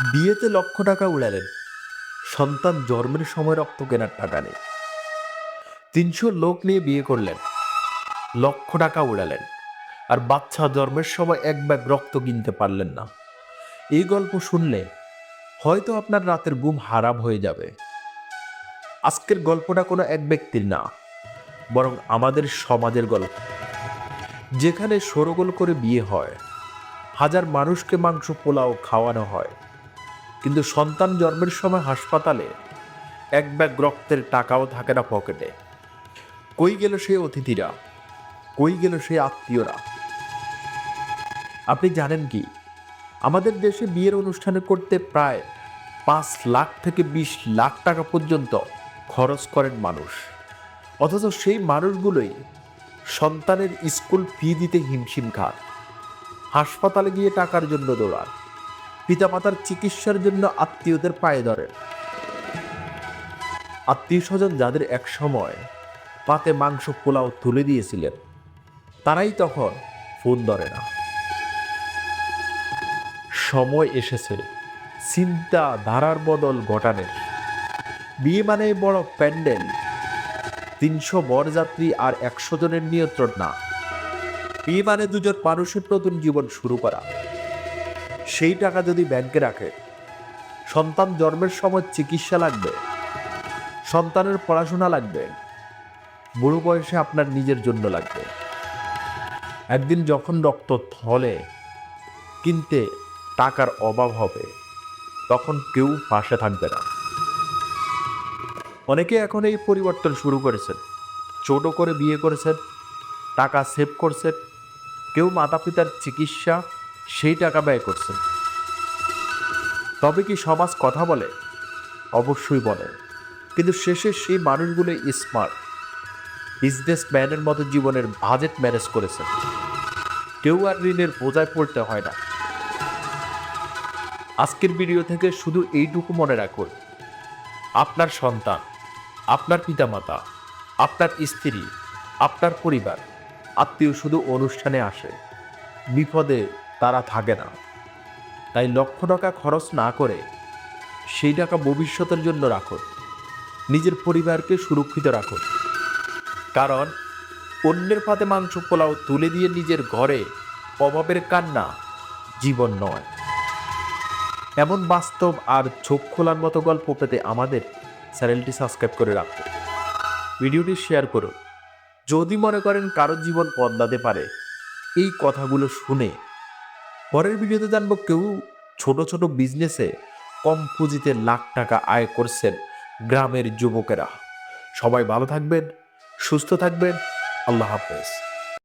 বিয়েতে লক্ষ টাকা উড়ালেন। সন্তান জন্মের সময় রক্ত কেনার টাকা নেই। তিনশো লোক নিয়ে বিয়ে করলেন। লক্ষ টাকা উড়ালেন। আর বাচ্চা জন্মের সময় এক ব্যাগ রক্ত কিনতে পারলেন না। এই গল্প শুনলে হয়তো আপনার রাতের ঘুম হারাম হয়ে যাবে। আজকের গল্পটা কোনো এক ব্যক্তির না, বরং আমাদের সমাজের গল্প। যেখানে সরগোল করে বিয়ে হয়, হাজার মানুষকে মাংস পোলাও খাওয়ানো হয় কিন্তু সন্তান জন্মের সময় হাসপাতালে এক ব্যাগ রক্তের টাকাও থাকে না পকেটে। কই গেল সেই অতিথিরা? কই গেল সেই আত্মীয়রা? আপনি জানেন কি? আমাদের দেশে বিয়ের অনুষ্ঠানে করতে প্রায় পাঁচ লাখ থেকে বিশ লাখ টাকা পর্যন্ত খরচ করেন মানুষ। অথচ সেই মানুষগুলোই সন্তানের স্কুল ফি দিতে হিমশিম খান। হাসপাতালে গিয়ে টাকার জন্য দৌড়ান। পিতামাতার চিকিৎসার জন্য আত্মীয়দের পায়ে ধরেন আত্মীয় স্বজন যাদের এক সময় পাতে মাংস পোলাও তুলে দিয়েছিলেন, তারাই তখন ফোন ধরে না। সময় এসেছে চিন্তা ধারার বদল ঘটানের। বিয়ে মানে বড় প্যান্ডেল, তিনশো বরযাত্রী আর একশো জনের নিয়ন্ত্রণ না। বিয়ে মানে দুজন মানুষের নতুন জীবন শুরু করা। সেই টাকা যদি ব্যাংকে রাখে, সন্তান জন্মের সময় চিকিৎসা লাগবে, সন্তানের পড়াশোনা লাগবে, বুড়ো বয়সে আপনার নিজের জন্য লাগবে। একদিন যখন রক্ত থলে কিনতে টাকার অভাব হবে, তখন কেউ পাশে থাকবে না। অনেকে এখন এই পরিবর্তন শুরু করেছেন। ছোট করে বিয়ে করেছেন, টাকা সেভ করছেন, কেউ মাতা পিতার চিকিৎসা সেই টাকা ব্যয় করছেন। তবে কি সমাজ কথা বলে? অবশ্যই বলে। কিন্তু শেষে সেই মানুষগুলো স্মার্ট বিজনেসম্যানের মতো জীবনের বাজেট ম্যানেজ করেছেন। কেউ আর ঋণের বোঝায় পড়তে হয় না। আজকের ভিডিও থেকে শুধু এইটুকু মনে রাখুন। আপনার সন্তান, আপনার পিতামাতা, আপনার স্ত্রী, আপনার পরিবার, আত্মীয় শুধু অনুষ্ঠানে আসে। বিপদে তারা থাকে না। তাই লক্ষ টাকা খরচ না করে সেই টাকা ভবিষ্যতের জন্য রাখুন নিজের পরিবারকে সুরক্ষিত রাখুন কারণ অন্যের পাতে মাংস পোলাও তুলে দিয়ে নিজের ঘরে অভাবের কান্না জীবন নয়। এমন বাস্তব আর চোখ খোলার মতো গল্প পেতে আমাদের চ্যানেলটি সাবস্ক্রাইব করে রাখুন ভিডিওটি শেয়ার করুন যদি মনে করেন কারও জীবন বদলাতে পারে, এই কথাগুলো শুনে পরের ভিডিওতে জানব কেউ ছোট ছোট বিজনেসে কম পুঁজিতে লাখ টাকা আয় করছেন গ্রামের যুবকেরা। সবাই ভালো থাকবেন, সুস্থ থাকবেন। আল্লাহ হাফেজ।